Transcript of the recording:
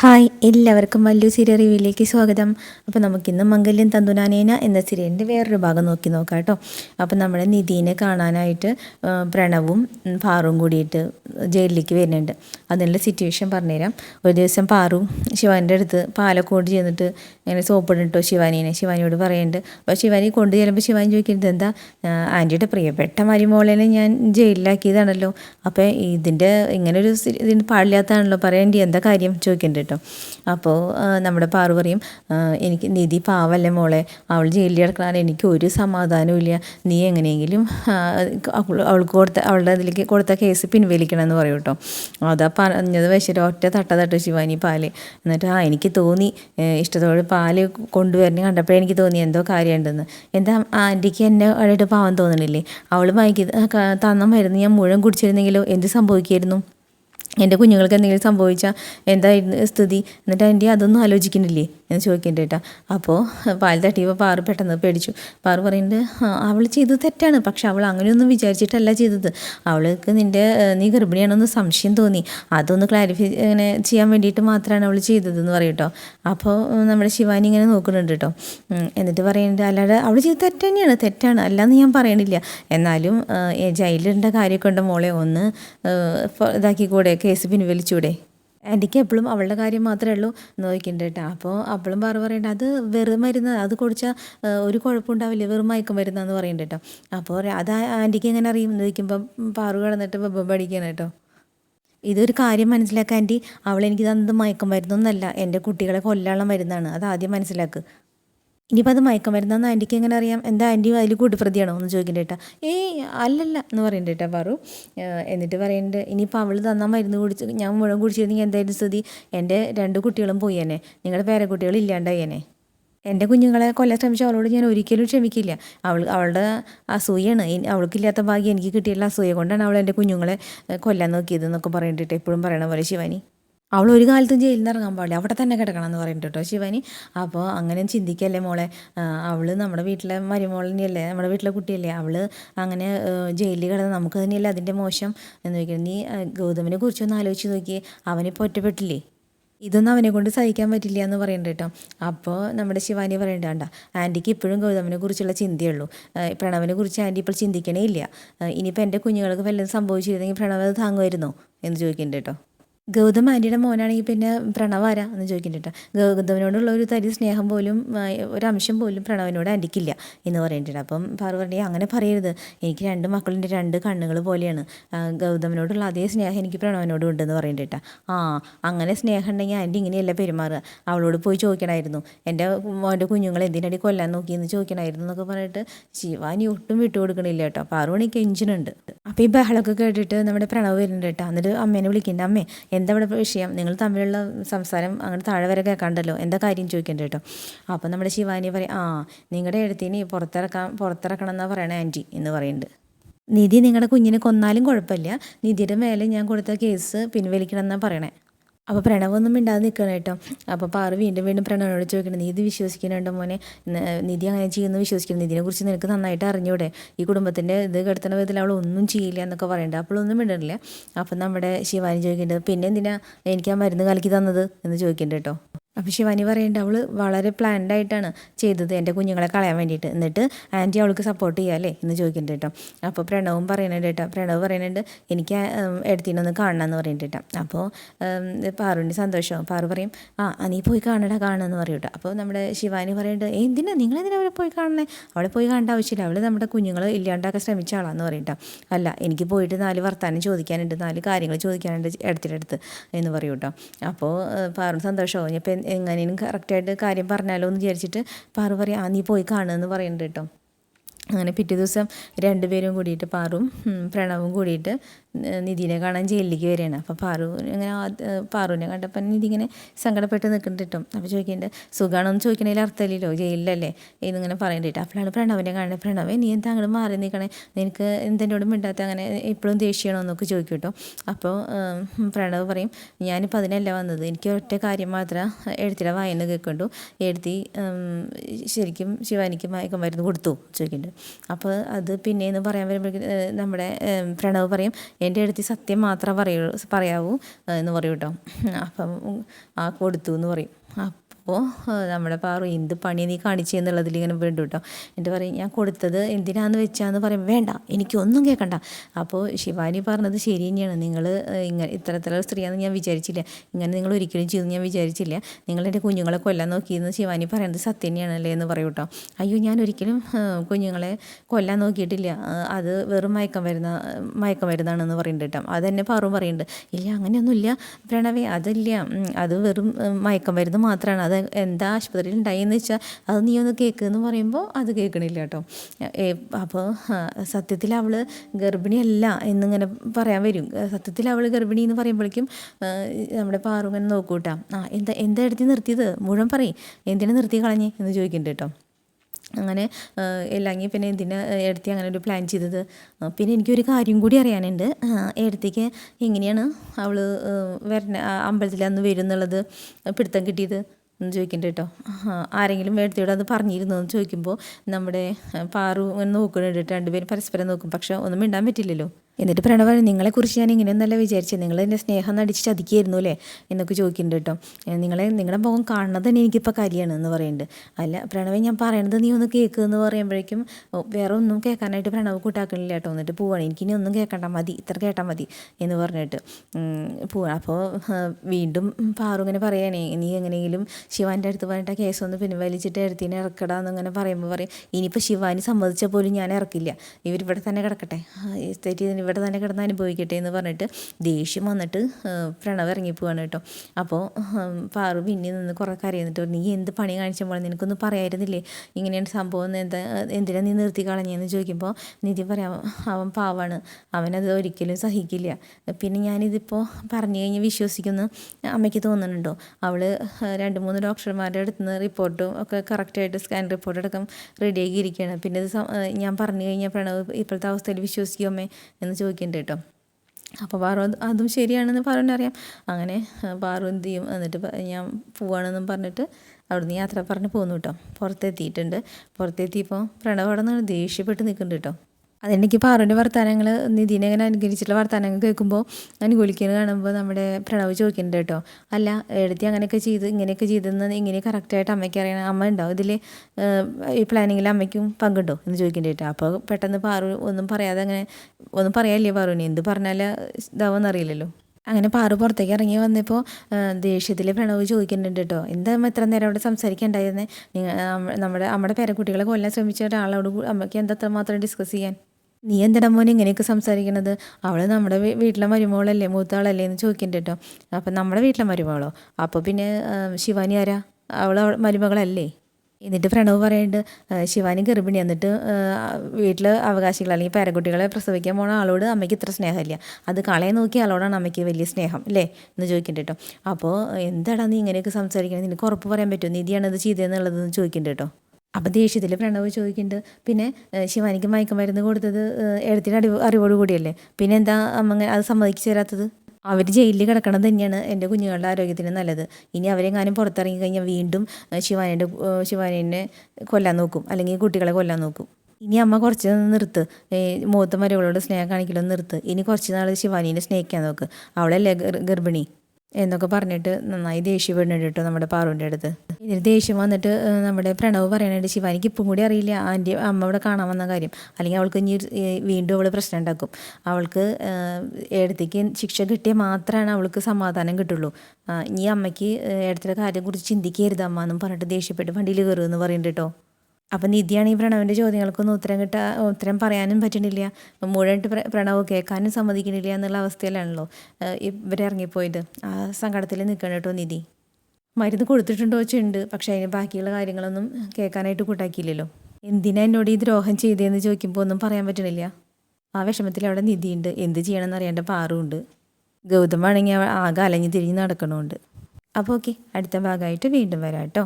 Hi എല്ലാവർക്കും വല്യു serial റിവ്യൂയിലേക്ക് സ്വാഗതം. അപ്പോൾ നമുക്കിന്ന് മംഗല്യം തന്തുനാനേന എന്ന സീരിയലിന്റെ വേറൊരു ഭാഗം നോക്കി നോക്കാം കേട്ടോ. അപ്പോൾ നമ്മുടെ നിധീനെ കാണാനായിട്ട് പ്രണവും പാറും കൂടിയിട്ട് ജയിലിലേക്ക് വരുന്നുണ്ട്. അതിനുള്ള സിറ്റുവേഷൻ പറഞ്ഞുതരാം. ഒരു ദിവസം പാറു ശിവാനിന്റെ അടുത്ത് പാലക്കോട് ചെന്നിട്ട് ഇങ്ങനെ സോപ്പിടിട്ടോ ശിവാനീനെ. ശിവാനിയോട് പറയുന്നുണ്ട് അപ്പോൾ ശിവാനി കൊണ്ടു ചെല്ലുമ്പോൾ ശിവാനി ചോദിക്കുന്നത് എന്താ ആന്റിയുടെ പ്രിയപ്പെട്ട മരുമോളനെ ഞാൻ ജയിലിലാക്കിയതാണല്ലോ. അപ്പോൾ ഇതിന്റെ ഇങ്ങനെ ഒരു ഇതിന് പാടില്ലാത്തതാണല്ലോ പറയേണ്ടി എന്താ കാര്യം? ചോദിക്കുന്നുണ്ട് കേട്ടോ. അപ്പോൾ നമ്മുടെ പാറു പറയും എനിക്ക് നിധി പാവല്ല മോളെ അവൾ ജയിലിൽ കിടക്കണം എനിക്ക് ഒരു സമാധാനവും ഇല്ല നീ എങ്ങനെയെങ്കിലും അവൾ- അവൾക്ക് കൊടുത്ത അവളുടെ അതിലേക്ക് കൊടുത്ത കേസ് പിൻവലിക്കണം എന്ന് പറയും കേട്ടോ. അതാ പറഞ്ഞത് വെച്ചിട്ട് ഒറ്റ തട്ട തട്ട ശിവാനി പാൽ. എന്നിട്ട് ആ എനിക്ക് തോന്നി ഇഷ്ടത്തോടെ പാൽ കൊണ്ടുവരണേ കണ്ടപ്പോഴേ എനിക്ക് തോന്നി എന്തോ കാര്യമുണ്ടെന്ന്. എന്താ ആന്റിക്ക് എന്നെ ആയിട്ട് പാവം തോന്നണില്ലേ? അവൾ വൈകി തന്ന മരുന്ന് ഞാൻ മുഴുവൻ കുടിച്ചിരുന്നെങ്കിലോ? എന്ത് സംഭവിക്കായിരുന്നു എന്റെ കുഞ്ഞുങ്ങൾക്ക് എന്തെങ്കിലും സംഭവിച്ചാൽ എന്തായിരുന്നു സ്ഥിതി? എന്നിട്ട് എന്റെ അതൊന്നും ആലോചിക്കുന്നില്ലേ? എന്ന് ചോദിക്കേണ്ട കേട്ടോ. അപ്പോൾ പാൽ തട്ടിയപ്പോൾ പാറ് പെട്ടെന്ന് പേടിച്ചു. പാറ് പറയുന്നുണ്ട് അവൾ ചെയ്തത് തെറ്റാണ്. പക്ഷെ അവൾ അങ്ങനെയൊന്നും വിചാരിച്ചിട്ടല്ല ചെയ്തത്. അവൾക്ക് നിന്റെ നീ ഗർഭിണിയാണെന്ന് സംശയം തോന്നി. അതൊന്ന് ക്ലാരിഫൈ ഇങ്ങനെ ചെയ്യാൻ വേണ്ടിയിട്ട് മാത്രമാണ് അവൾ ചെയ്തതെന്ന് പറയും കേട്ടോ. അപ്പോൾ നമ്മുടെ ശിവാനി ഇങ്ങനെ നോക്കുന്നുണ്ട് കേട്ടോ. എന്നിട്ട് പറയുന്നുണ്ട് അല്ലാതെ അവൾ ചെയ്ത് തെറ്റ് തന്നെയാണ്. തെറ്റാണ്. അല്ലാന്ന് ഞാൻ പറയണില്ല. എന്നാലും ജയിലിന്റെ കാര്യമൊക്കെ ഉണ്ട് മോളെ. ഒന്ന് ഇതാക്കി കൂടെ ഇതാക്കിക്കൂടെ? കേസ് പിൻവലിച്ചൂടെ? ആന്റിക്ക് എപ്പോഴും അവളുടെ കാര്യം മാത്രമേ ഉള്ളൂ നോക്കിണ്ട് കേട്ടോ. അപ്പോൾ അപ്പോഴും പറ പറയണ്ട അത് വെറും മരുന്ന് അത് കുടിച്ചാൽ ഒരു കുഴപ്പമുണ്ടാവില്ല വെറും മയക്കം മരുന്നാന്ന് പറയുന്നുണ്ട് കേട്ടോ. അപ്പോൾ അത് ആന്റിക്ക് എങ്ങനെ അറിയും? നോക്കുമ്പം പാറു കിടന്നിട്ട് ബബ്ബ പഠിക്കണം കേട്ടോ. ഇതൊരു കാര്യം മനസ്സിലാക്കാൻ ആന്റി. അവൾ എനിക്ക് തന്നത് മയക്കം മരുന്നൊന്നല്ല എന്റെ കുട്ടികളെ കൊല്ലാനുള്ള മരുന്നാണ്. അത് ആദ്യം മനസ്സിലാക്ക്. ഇനിയിപ്പോൾ അത് മയക്കം വരുന്നതെന്ന് ആന്റിക്ക് എങ്ങനെ അറിയാം? എന്താ ആന്റി അതിൽ കൂട്ടുപ്രതിയാണോ എന്ന് ചോദിക്കണ്ട കേട്ടോ ഏയ് അല്ലല്ല എന്ന് പറയുന്നുണ്ട് കേട്ടോ പറു എന്നിട്ട് പറയുന്നുണ്ട് ഇനിയിപ്പോൾ അവൾ തന്ന മരുന്ന് കുടിച്ച് ഞാൻ മുഴുവൻ കുടിച്ചിരുന്നെങ്കിൽ എന്തായാലും സ്ഥിതി എന്റെ രണ്ട് കുട്ടികളും പോയി തന്നെ നിങ്ങളുടെ പേരക്കുട്ടികൾ തന്നെ എന്റെ കുഞ്ഞുങ്ങളെ കൊല്ലാൻ ശ്രമിച്ച അവളോട് ഞാൻ ഒരിക്കലും ക്ഷമിക്കില്ല. അവൾ അവളുടെ അസൂയാണ്. അവൾക്കില്ലാത്ത ഭാഗ്യം എനിക്ക് കിട്ടിയുള്ള അസൂയ കൊണ്ടാണ് അവൾ എന്റെ കുഞ്ഞുങ്ങളെ കൊല്ലാൻ നോക്കിയത് എന്നൊക്കെ പറഞ്ഞിട്ട് എപ്പോഴും പറയണ പോലെ ശിവാനി. അവൾ ഒരു കാലത്തും ജയിലിൽ നിന്ന് ഇറങ്ങാൻ പാടില്ല. അവിടെ തന്നെ കിടക്കണം എന്ന് പറയുന്നുണ്ട് കേട്ടോ ശിവാനി. അപ്പോൾ അങ്ങനെ ചിന്തിക്കല്ലേ മോളെ? അവൾ നമ്മുടെ വീട്ടിലെ മരുമോളിനെയല്ലേ നമ്മുടെ വീട്ടിലെ കുട്ടിയല്ലേ അവൾ അങ്ങനെ ജയിലിൽ കിടന്ന് നമുക്ക് തന്നെയല്ലേ അതിന്റെ മോശം എന്ന് ചോദിക്കുന്നത് നീ ഗൗതമിനെ കുറിച്ചൊന്ന് ആലോചിച്ച് നോക്കി അവനിപ്പോൾ ഒറ്റപ്പെട്ടില്ലേ ഇതൊന്നും അവനെ കൊണ്ട് സഹിക്കാൻ പറ്റില്ല എന്ന് പറയുന്നുണ്ട് കേട്ടോ. അപ്പോൾ നമ്മുടെ ശിവാനി പറയേണ്ട വേണ്ട ആന്റിക്ക് ഇപ്പോഴും ഗൗതമിനെ കുറിച്ചുള്ള ചിന്തയുള്ളൂ. പ്രണവിനെ കുറിച്ച് ആന്റി ഇപ്പോൾ ചിന്തിക്കണേ ഇല്ല. ഇനിയിപ്പോൾ എന്റെ കുഞ്ഞുങ്ങൾക്ക് വല്ലതും സംഭവിച്ചിരുന്നെങ്കിൽ പ്രണവ് അത് താങ്ങുമായിരുന്നോ? എന്ന് ചോദിക്കുന്നുണ്ട് കേട്ടോ. ഗൗതം ആന്റിയുടെ മോനാണെങ്കിൽ പിന്നെ പ്രണവ് ആരാ എന്ന് ചോദിക്കുന്നുണ്ട് ഗൗതമിനോടുള്ള ഒരു തരി സ്നേഹം പോലും ഒരു അംശം പോലും പ്രണവനോട് ആന്റിക്കില്ല എന്ന് പറയുന്നുണ്ട് അപ്പം പാർവതി അങ്ങനെ പറയരുത്. എനിക്ക് രണ്ട് മക്കളുണ്ട് രണ്ട് കണ്ണുകൾ പോലെയാണ്. ഗൗതമനോടുള്ള അതേ സ്നേഹം എനിക്ക് പ്രണവിനോടും ഉണ്ടെന്ന് പറയുന്നുണ്ട് ആ അങ്ങനെ സ്നേഹം ഉണ്ടെങ്കിൽ ആന്റി ഇങ്ങനെയല്ല പെരുമാറുക? അവളോട് പോയി ചോദിക്കണമായിരുന്നു എന്റെ മോന്റെ കുഞ്ഞുങ്ങളെ എന്തിനടി കൊല്ലാൻ നോക്കിയെന്ന് ചോദിക്കണമായിരുന്നു എന്നൊക്കെ പറഞ്ഞിട്ട് ശിവാനി ഒട്ടും വിട്ടു കൊടുക്കണില്ല കേട്ടോ. പാറു മണിക്ക് എഞ്ചിനുണ്ട് അപ്പോൾ ഈ ബഹളമൊക്കെ കേട്ടിട്ട് നമ്മുടെ പ്രണവ് വരുന്നുണ്ട് കേട്ടോ. എന്നിട്ട് അമ്മേനെ വിളിക്കുന്നുണ്ട് അമ്മേ എന്താ ഇവിടെ വിഷയം? നിങ്ങൾ തമ്മിലുള്ള സംസാരം അങ്ങനെ താഴെ വരെ കേൾക്കാണ്ടല്ലോ. എന്താ കാര്യം ചോദിക്കേണ്ടത് കേട്ടോ. അപ്പോൾ നമ്മുടെ ശിവാനി പറയും ആ നിങ്ങളുടെ എഴുത്തിന് പുറത്തിറക്കാൻ പുറത്തിറക്കണം എന്നാണ് പറയണേ ആന്റി എന്ന് പറയുന്നുണ്ട് നിധി നിങ്ങളുടെ കുഞ്ഞിനെ കൊന്നാലും കുഴപ്പമില്ല. നിധിയുടെ മേലെ ഞാൻ കൊടുത്ത കേസ് പിൻവലിക്കണം എന്നാണ് പറയണേ. അപ്പോൾ പ്രണവൊന്നും മിണ്ടാതെ നിൽക്കണം കേട്ടോ. അപ്പോൾ പാറു വീണ്ടും വീണ്ടും പ്രണവനോട് ചോദിക്കണം നീ ഇത് വിശ്വസിക്കുന്നുണ്ടോ മോനെ? നിധി അങ്ങനെ ചെയ്യുന്നു വിശ്വസിക്കുന്നു. നിധിനെ കുറിച്ച് നിനക്ക് നന്നായിട്ട് അറിഞ്ഞൂടെ? ഈ കുടുംബത്തിന്റെ ഇത് കെടുത്തുന്ന വിധത്തിൽ അവൾ ഒന്നും ചെയ്യില്ല എന്നൊക്കെ പറയണ്ട. അപ്പോഴൊന്നും മിണ്ടണില്ല. അപ്പം നമ്മുടെ ശിവാനി ചോദിക്കേണ്ടത് പിന്നെ എന്തിനാ എനിക്ക് ആ മരുന്ന് കലക്കി തന്നത്? എന്ന് ചോദിക്കേണ്ട കേട്ടോ. അപ്പോൾ ശിവാനി പറയുന്നുണ്ട് അവൾ വളരെ പ്ലാൻഡ് ആയിട്ടാണ് ചെയ്തത് എന്റെ കുഞ്ഞുങ്ങളെ കളയാൻ വേണ്ടിയിട്ട്. എന്നിട്ട് ആന്റി അവൾക്ക് സപ്പോർട്ട് ചെയ്യാല്ലേ എന്ന് ചോദിക്കുന്നുണ്ട് കേട്ടോ. അപ്പോൾ പ്രണവും പറയുന്നുണ്ട് കേട്ടോ. പ്രണവ് പറയുന്നുണ്ട് എനിക്ക് എടുത്തിനൊന്ന് കാണണം എന്ന് പറയുന്നുണ്ട് കേട്ടോ. അപ്പോൾ പാറുവിന്റെ സന്തോഷവും പാറു പറയും ആ നീ പോയി കാണടാ കാണുമെന്ന് പറയും കേട്ടോ. അപ്പോൾ നമ്മുടെ ശിവാനി പറയുന്നുണ്ട് എന്തിനാ നിങ്ങൾ എന്തിനാ അവളെ പോയി കാണണേ? അവളെ പോയി കാണേണ്ട ആവശ്യമില്ല. അവൾ നമ്മുടെ കുഞ്ഞുങ്ങൾ ഇല്ലാണ്ടാക്കാൻ ശ്രമിച്ച ആളാന്ന് പറയും കേട്ടോ. അല്ല എനിക്ക് പോയിട്ട് നാല് വർത്താനം ചോദിക്കാനുണ്ട് നാല് കാര്യങ്ങൾ ചോദിക്കാനുണ്ട് ഇടത്തിലെടുത്ത് എന്ന് പറയും കേട്ടോ. അപ്പോൾ പാറും സന്തോഷമാവും. ഇപ്പം എങ്ങനെയും കറക്റ്റായിട്ട് കാര്യം പറഞ്ഞാലോ എന്ന് വിചാരിച്ചിട്ട് പാറു പറയും ആ നീ പോയി കാണുമെന്ന് പറയുന്നുണ്ട് കേട്ടോ അങ്ങനെ പിറ്റേ ദിവസം രണ്ടുപേരും കൂടിയിട്ട് പാറും പ്രണവും കൂടിയിട്ട് നിധിനെ കാണാൻ ജയിലിലേക്ക് വരികയാണ്. അപ്പോൾ പാറു ഇങ്ങനെ പാറുവിനെ കണ്ടപ്പോൾ നിധി ഇങ്ങനെ സങ്കടപ്പെട്ട് നിൽക്കുന്നുണ്ട് കേട്ടോ. അപ്പോൾ ചോദിക്കുന്നുണ്ട് സുഖമാണെന്ന് ചോദിക്കണേൽ അർത്ഥമില്ലല്ലോ ജയിലിലല്ലേ? എന്നിങ്ങനെ പറയുന്നുണ്ട് അപ്പോഴാണ് പ്രണവിനെ കാണുന്നത്. പ്രണവേ നീ എന്താ അങ്ങോട്ട് മാറി നിൽക്കണേ നിനക്ക് എന്തെന്നോട് മിണ്ടാത്ത അങ്ങനെ എപ്പോഴും ദേഷ്യമാണോ എന്നൊക്കെ ചോദിക്കും കേട്ടോ. അപ്പോൾ പ്രണവ് പറയും ഞാനിപ്പോൾ അതിനല്ല വന്നത്. എനിക്ക് ഒറ്റ കാര്യം മാത്രം എഴുത്തിലെ വായന കേൾക്കണ്ടു എഴുതി ശരിക്കും ശിവാനിക്ക് മയക്കുമരുന്ന് കൊടുത്തു ചോദിക്കുന്നുണ്ട്. അപ്പോൾ അത് പിന്നെയെന്ന് പറയാൻ വരുമ്പോഴേക്കും നമ്മുടെ പ്രണവ് പറയും എന്റെ അടുത്ത് സത്യം മാത്രമേ പറയൂ പറയാവൂ എന്ന് പറയും കേട്ടോ. അപ്പം ആ കൊടുത്തു എന്ന് പറയും. അപ്പോൾ നമ്മുടെ പാറു എന്ത് പണി നീ കാണിച്ചു എന്നുള്ളതിൽ ഇങ്ങനെ വീണ്ടും കേട്ടോ എന്നിട്ട് പറയും ഞാൻ കൊടുത്തത് എന്തിനാന്ന് വെച്ചാന്ന് പറയും വേണ്ട എനിക്കൊന്നും കേൾക്കണ്ട അപ്പോൾ ശിവാനി പറഞ്ഞത് ശരി തന്നെയാണ്. നിങ്ങൾ ഇങ്ങനെ ഇത്തരത്തിലുള്ള സ്ത്രീയാണെന്ന് ഞാൻ വിചാരിച്ചില്ല. ഇങ്ങനെ നിങ്ങൾ ഒരിക്കലും ചെയ്തു ഞാൻ വിചാരിച്ചില്ല. നിങ്ങൾ എന്റെ കുഞ്ഞുങ്ങളെ കൊല്ലാൻ നോക്കിയെന്ന് ശിവാനി പറയുന്നത് സത്യം തന്നെയാണല്ലേ എന്ന് പറയും കേട്ടോ അയ്യോ ഞാൻ ഒരിക്കലും കുഞ്ഞുങ്ങളെ കൊല്ലാൻ നോക്കിയിട്ടില്ല. അത് വെറും മയക്കം വരുന്ന മയക്കം വരുന്നതാണെന്ന് പറയുന്നുണ്ട് കേട്ടോ അത് തന്നെ പാറും പറയുന്നുണ്ട് ഇല്ല അങ്ങനെയൊന്നുമില്ല പ്രണവേ അതില്ല. അത് വെറും മയക്കം വരുന്നത് മാത്രമാണ് അത് എന്താ ആശുപത്രിയിൽ ഉണ്ടായെന്ന് വെച്ചാൽ അത് നീ ഒന്ന് കേൾക്ക് പറയുമ്പോൾ അത് കേൾക്കണില്ല കേട്ടോ അപ്പോൾ സത്യത്തിൽ അവൾ ഗർഭിണിയല്ല എന്നിങ്ങനെ പറയാൻ വരും. സത്യത്തിൽ അവൾ ഗർഭിണി എന്ന് പറയുമ്പോഴേക്കും നമ്മുടെ പാറുങ്ങൻ നോക്കൂ നോക്കൂട്ടാ. ആ എന്താ എന്താ എടുത്തി നിർത്തിയത്? മുഴുവൻ പറയും. എന്തിനാണ് നിർത്തി കളഞ്ഞേ എന്ന് ചോദിക്കുന്നുണ്ട് കേട്ടോ അങ്ങനെ എല്ലാങ്കിൽ പിന്നെ എന്തിനാ എടുത്തി അങ്ങനെ ഒരു പ്ലാൻ ചെയ്തത്? പിന്നെ എനിക്കൊരു കാര്യം കൂടി അറിയാനുണ്ട്. എടുത്തേക്ക് എങ്ങനെയാണ് അവൾ വരണ അമ്പലത്തിൽ അന്ന് വരും എന്നുള്ളത് പിടുത്തം കിട്ടിയത്? എന്ന് ചോദിക്കണ്ട കേട്ടോ. ആരെങ്കിലും മേടത്തിയോട് അത് പറഞ്ഞിരുന്നു എന്ന് ചോദിക്കുമ്പോൾ നമ്മുടെ പാറു നോക്കുന്നുണ്ട് രണ്ടുപേരും പരസ്പരം നോക്കും. പക്ഷെ ഒന്നും മിണ്ടാൻ പറ്റില്ലല്ലോ. എന്നിട്ട് പ്രണവ് നിങ്ങളെക്കുറിച്ച് ഞാൻ ഇങ്ങനെയൊന്നല്ല വിചാരിച്ചത് നിങ്ങൾ എന്റെ സ്നേഹം നടിച്ച് ചതിക്കായിരുന്നു അല്ലേ? എന്നൊക്കെ ചോദിക്കുന്നുണ്ട് കേട്ടോ. നിങ്ങളെ നിങ്ങളുടെ മുഖം കാണുന്നത് തന്നെ എനിക്കിപ്പോൾ കാര്യമാണ് എന്ന് പറയുന്നുണ്ട്. അല്ല പ്രണവ് ഞാൻ പറയണത് നീ ഒന്ന് കേൾക്കുക എന്ന് പറയുമ്പോഴേക്കും വേറെ ഒന്നും കേൾക്കാനായിട്ട് പ്രണവ് കൂട്ടാക്കണില്ല കേട്ടോ. എന്നിട്ട് പോവാണ്. എനിക്കിനി ഒന്നും കേൾക്കണ്ട. മതി. ഇത്ര കേട്ടാൽ മതി എന്ന് പറഞ്ഞിട്ട് പോവാ അപ്പോൾ വീണ്ടും പാറു ഇങ്ങനെ പറയണേ നീ എങ്ങനെയെങ്കിലും ശിവാന്റെ അടുത്ത് പറഞ്ഞിട്ട് കേസ് ഒന്ന് പിൻവലിച്ചിട്ട് എടുത്തിനെ ഇറക്കടാന്നിങ്ങനെ പറയുമ്പോൾ പറയും. ഇനിയിപ്പോൾ ശിവാനി സമ്മതിച്ച പോലും ഞാൻ ഇറക്കില്ല. ഇവരിവിടെ തന്നെ കിടക്കട്ടെ. തെറ്റി ഇവിടെ തന്നെ കിടന്ന് അനുഭവിക്കട്ടെ എന്ന് പറഞ്ഞിട്ട് ദേഷ്യം വന്നിട്ട് പ്രണവ് ഇറങ്ങിപ്പോവാണ് കേട്ടോ. അപ്പോൾ പാറു പിന്നെ നിന്ന് കുറേ കരയുന്നിട്ട് നീ എന്ത് പണി കാണിച്ചപ്പോൾ നിനക്കൊന്നും പറയായിരുന്നില്ലേ? ഇങ്ങനെയാണ് സംഭവം എന്താ എന്തിനാ നീ നിർത്തി കളഞ്ഞെന്ന് ചോദിക്കുമ്പോൾ നിധി പറയാം അവൻ പാവാണ്. അവനത് ഒരിക്കലും സഹിക്കില്ല. പിന്നെ ഞാനിതിപ്പോൾ പറഞ്ഞു കഴിഞ്ഞ് വിശ്വസിക്കുന്നു. അമ്മയ്ക്ക് തോന്നുന്നുണ്ടോ? അവൾ രണ്ട് മൂന്ന് ഡോക്ടർമാരുടെ അടുത്ത് നിന്ന് റിപ്പോർട്ടും ഒക്കെ കറക്റ്റായിട്ട് സ്കാൻ റിപ്പോർട്ട് അടക്കം റെഡിയാക്കി ഇരിക്കുകയാണ് പിന്നെ ഇത് ഞാൻ പറഞ്ഞു കഴിഞ്ഞാൽ പ്രണവ് ഇപ്പോഴത്തെ അവസ്ഥയിൽ വിശ്വസിക്കുമേ എന്ന് ചോദിക്കുന്നുണ്ട് കേട്ടോ അപ്പോൾ പാറു അതും ശരിയാണെന്ന് പാറുവിനറിയാം അങ്ങനെ പാറു എന്ത് ചെയ്യും? എന്നിട്ട് ഞാൻ പോവാണെന്നും പറഞ്ഞിട്ട് അവിടുന്ന് യാത്ര പറഞ്ഞ് പോന്നു കേട്ടോ. പുറത്തെത്തിയിട്ടുണ്ട്. പുറത്തെത്തിയപ്പോൾ പ്രണവ് അവിടെ നിന്ന് ദേഷ്യപ്പെട്ട് നിൽക്കുന്നുണ്ട് കേട്ടോ. അതെനിക്ക് പാറുവിന്റെ വർത്തമാനങ്ങൾ നിധിനെ അങ്ങനെ അനുകരിച്ചിട്ടുള്ള വർത്തമാനങ്ങൾ കേൾക്കുമ്പോൾ അനുകൂലിക്കുന്നത് കാണുമ്പോൾ നമ്മുടെ പ്രണവ് ചോദിക്കുന്നുണ്ട് കേട്ടോ. അല്ല എടുത്തി അങ്ങനെയൊക്കെ ചെയ്ത് ഇങ്ങനെയൊക്കെ ചെയ്തെന്ന് ഇങ്ങനെ കറക്റ്റായിട്ട് അമ്മയ്ക്ക് അറിയണം അമ്മ ഉണ്ടാവും ഇതിൽ ഈ പ്ലാനിങ്ങിൽ അമ്മയ്ക്കും പങ്കുണ്ടോ? എന്ന് ചോദിക്കേണ്ടി കേട്ടോ. അപ്പോൾ പെട്ടെന്ന് പാറു ഒന്നും പറയാതെ അങ്ങനെ ഒന്നും പറയാല്ലേ പാറുവിന്? എന്ത് പറഞ്ഞാൽ ഇതാവുമെന്ന് അറിയില്ലല്ലോ. അങ്ങനെ പാറു പുറത്തേക്ക് ഇറങ്ങി വന്നപ്പോൾ ദേഷ്യത്തിൽ പ്രണവ് ചോദിക്കുന്നുണ്ട് കേട്ടോ. എന്താ ഇത്ര നേരം അവിടെ സംസാരിക്കണ്ടായിരുന്നേ? നിങ്ങൾ നമ്മുടെ നമ്മുടെ പേരക്കുട്ടികളെ കൊല്ലാൻ ശ്രമിച്ച ഒരാളോട് അമ്മയ്ക്ക് എന്താ മാത്രം ഡിസ്കസ് ചെയ്യാൻ? നീ എന്തിനാ മോനെ ഇങ്ങനെയൊക്കെ സംസാരിക്കണത്? അവൾ നമ്മുടെ വീട്ടിലെ മരുമകളല്ലേ മൂത്താളല്ലേ എന്ന് ചോദിക്കുന്നുണ്ട് കേട്ടോ അപ്പം നമ്മുടെ വീട്ടിലെ മരുമകളോ അപ്പോൾ പിന്നെ ശിവാനി ആരാ? അവൾ മരുമകളല്ലേ? എന്നിട്ട് പ്രണവ് പറയുന്നുണ്ട് ശിവാനി ഗർഭിണി. എന്നിട്ട് വീട്ടിൽ അവകാശികൾ അല്ലെങ്കിൽ പേരക്കുട്ടികളെ പ്രസവിക്കാൻ പോണ ആളോട് അമ്മയ്ക്ക് ഇത്ര സ്നേഹമില്ല. അത് കളയെ നോക്കി ആളോടാണ് അമ്മയ്ക്ക് വലിയ സ്നേഹം അല്ലേ എന്ന് ചോദിക്കുന്നുണ്ട് കേട്ടോ അപ്പോൾ എന്താടാ നീ ഇങ്ങനെയൊക്കെ സംസാരിക്കണത്? നിനക്ക് ഉറപ്പ് പറയാൻ പറ്റുമോ? നിധിയാണ് ഇത് ചെയ്തതെന്നുള്ളതെന്ന് ചോദിക്കുന്നുണ്ട് കേട്ടോ അപ്പോൾ ദേഷ്യത്തിൽ പ്രണവ് ചോദിക്കുന്നുണ്ട് പിന്നെ ശിവാനിക്ക് മയക്കുമരുന്ന് കൊടുത്തത് എഴുത്തിന്റെ അടി അറിവോട് കൂടിയല്ലേ. പിന്നെ എന്താ അമ്മ അത് സമ്മതിച്ചു തരാത്തത് അവർ ജയിലിൽ കിടക്കണം തന്നെയാണ് എന്റെ കുഞ്ഞുങ്ങളുടെ ആരോഗ്യത്തിന് നല്ലത്. ഇനി അവരെങ്ങാനും പുറത്തിറങ്ങി കഴിഞ്ഞാൽ വീണ്ടും ശിവാനിയുടെ ശിവാനിനെ കൊല്ലാൻ നോക്കും. അല്ലെങ്കിൽ കുട്ടികളെ കൊല്ലാൻ നോക്കും. ഇനി അമ്മ കുറച്ച് നിർത്ത്. മൂത്ത മരുകളോട് സ്നേഹം കാണിക്കലൊന്ന് നിർത്ത്. ഇനി കുറച്ച് നാൾ ശിവാനീനെ സ്നേഹിക്കാൻ നോക്ക്. അവളല്ലേ ഗർഭിണി? എന്നൊക്കെ പറഞ്ഞിട്ട് നന്നായി ദേഷ്യപ്പെടുന്നുണ്ട് കേട്ടോ നമ്മുടെ പാറുവിന്റെ അടുത്ത്. ഇതിന് ദേഷ്യം വന്നിട്ട് നമ്മുടെ പ്രണവ് പറയാനായിട്ട് ശിവാനിക്ക് ഇപ്പം കൂടി അറിയില്ല. ആന്റി അമ്മ ഇവിടെ കാണാൻ വന്ന കാര്യം. അല്ലെങ്കിൽ അവൾക്ക് ഇനി വീണ്ടും അവൾ പ്രശ്നം ഉണ്ടാക്കും. അവൾക്ക് ഏടത്തേക്ക് ശിക്ഷ കിട്ടിയാൽ മാത്രമാണ് അവൾക്ക് സമാധാനം കിട്ടുള്ളൂ. ഇനി അമ്മയ്ക്ക് ഏടത്തിന്റെ കാര്യം കുറിച്ച് ചിന്തിക്കരുത് അമ്മ എന്നും പറഞ്ഞിട്ട് ദേഷ്യപ്പെട്ട് വണ്ടിയിൽ കയറുമെന്ന് പറയുന്നുണ്ട് കേട്ടോ. അപ്പം നിധിയാണ് ഈ പ്രണവിന്റെ ചോദ്യങ്ങൾക്കൊന്നും ഉത്തരം കിട്ടാ ഉത്തരം പറയാനും പറ്റണില്ല. മുഴുവനായിട്ട് പ്രണവ് കേൾക്കാനും സമ്മതിക്കണില്ല എന്നുള്ള അവസ്ഥയിലാണല്ലോ ഇവരിറങ്ങിപ്പോയത് ആ സങ്കടത്തിൽ നിൽക്കണം കേട്ടോ നിധി. മരുന്ന് കൊടുത്തിട്ടുണ്ടോ വെച്ചുണ്ട് പക്ഷേ അതിന് ബാക്കിയുള്ള കാര്യങ്ങളൊന്നും കേൾക്കാനായിട്ട് കൂട്ടാക്കിയില്ലല്ലോ. എന്തിനാ എന്നോട് ഈ ദ്രോഹം ചെയ്തതെന്ന് ചോദിക്കുമ്പോൾ ഒന്നും പറയാൻ പറ്റുന്നില്ല ആ വിഷമത്തിൽ അവിടെ നിധിയുണ്ട് എന്ത് ചെയ്യണമെന്ന് അറിയേണ്ട പാറുണ്ട്. ഗൗതമാണെങ്കിൽ ആകെ അലഞ്ഞു തിരിഞ്ഞ് നടക്കണമുണ്ട് അപ്പോൾ ഓക്കെ അടുത്ത ഭാഗമായിട്ട് വീണ്ടും വരാം കേട്ടോ.